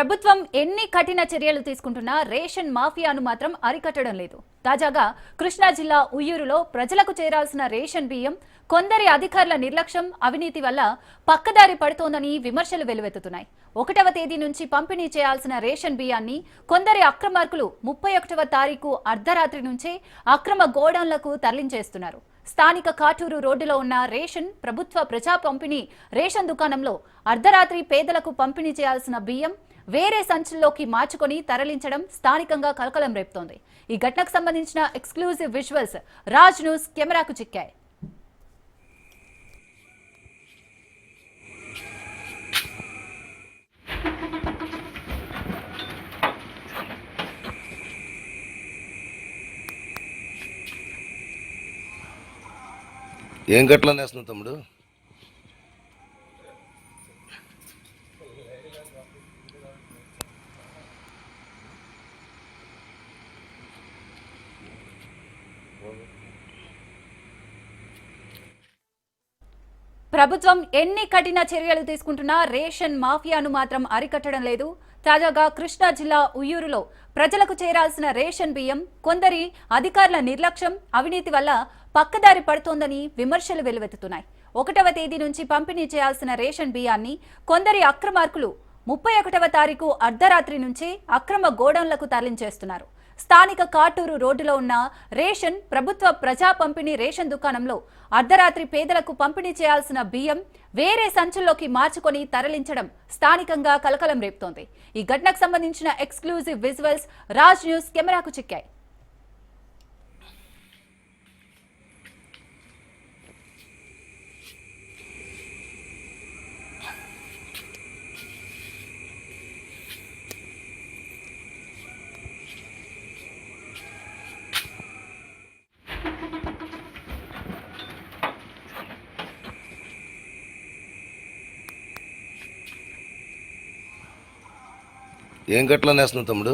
ప్రభుత్వం ఎన్ని కఠిన చర్యలు తీసుకుంటున్నా రేషన్ మాఫియాను మాత్రం అరికట్టడం లేదు. తాజాగా కృష్ణా జిల్లా ఉయ్యూరులో ప్రజలకు చేరాల్సిన రేషన్ బియ్యం కొందరి అధికారుల నిర్లక్ష్యం అవినీతి వల్ల పక్కదారి పడుతోందని విమర్శలు వెలువెత్తుతున్నాయి. ఒకటవ తేదీ నుంచి పంపిణీ చేయాల్సిన రేషన్ బియ్యాన్ని కొందరి అక్రమార్కులు ముప్పై ఒకటవ తారీఖు అర్ధరాత్రి నుంచే అక్రమ గోడౌన్లకు తరలించేస్తున్నారు. స్థానిక కాటూరు రోడ్డులో ఉన్న రేషన్ ప్రభుత్వ ప్రజా పంపిణీ రేషన్ దుకాణంలో అర్ధరాత్రి పేదలకు పంపిణీ చేయాల్సిన బియ్యం వేరే సంచుల్లోకి మార్చుకొని తరలించడం స్థానికంగా కలకలం రేపుతోంది. ఈ ఘటనకు సంబంధించిన ఎక్స్క్లూజివ్ విజువల్స్ రాజ్ న్యూస్ కెమెరాకు చిక్కాయి. ఏం గట్లనేస్తున్నావు తమ్ముడు? ప్రభుత్వం ఎన్ని కఠిన చర్యలు తీసుకుంటున్నా రేషన్ మాఫియాను మాత్రం అరికట్టడం లేదు. తాజాగా కృష్ణా జిల్లా ఉయ్యూరులో ప్రజలకు చేరాల్సిన రేషన్ బియ్యం కొందరి అధికారుల నిర్లక్ష్యం అవినీతి వల్ల పక్కదారి పడుతోందని విమర్శలు వెలువెత్తుతున్నాయి. ఒకటవ తేదీ నుంచి పంపిణీ చేయాల్సిన రేషన్ బియ్యాన్ని కొందరి అక్రమార్కులు ముప్పై ఒకటవ తారీఖు అర్ధరాత్రి నుంచి అక్రమ గోడౌన్లకు తరలించేస్తున్నారు. స్థానిక కాటూరు రోడ్డులో ఉన్న రేషన్ ప్రభుత్వ ప్రజా పంపిణీ రేషన్ దుకాణంలో అర్ధరాత్రి పేదలకు పంపిణీ చేయాల్సిన బియ్యం వేరే సంచుల్లోకి మార్చుకొని తరలించడం స్థానికంగా కలకలం రేపుతోంది. ఈ ఘటనకు సంబంధించిన ఎక్స్క్లూజివ్ విజువల్స్ రాజ్ న్యూస్ కెమెరాకు చిక్కాయి. ఏం గట్ల నేస్తున్నావు తమ్ముడు?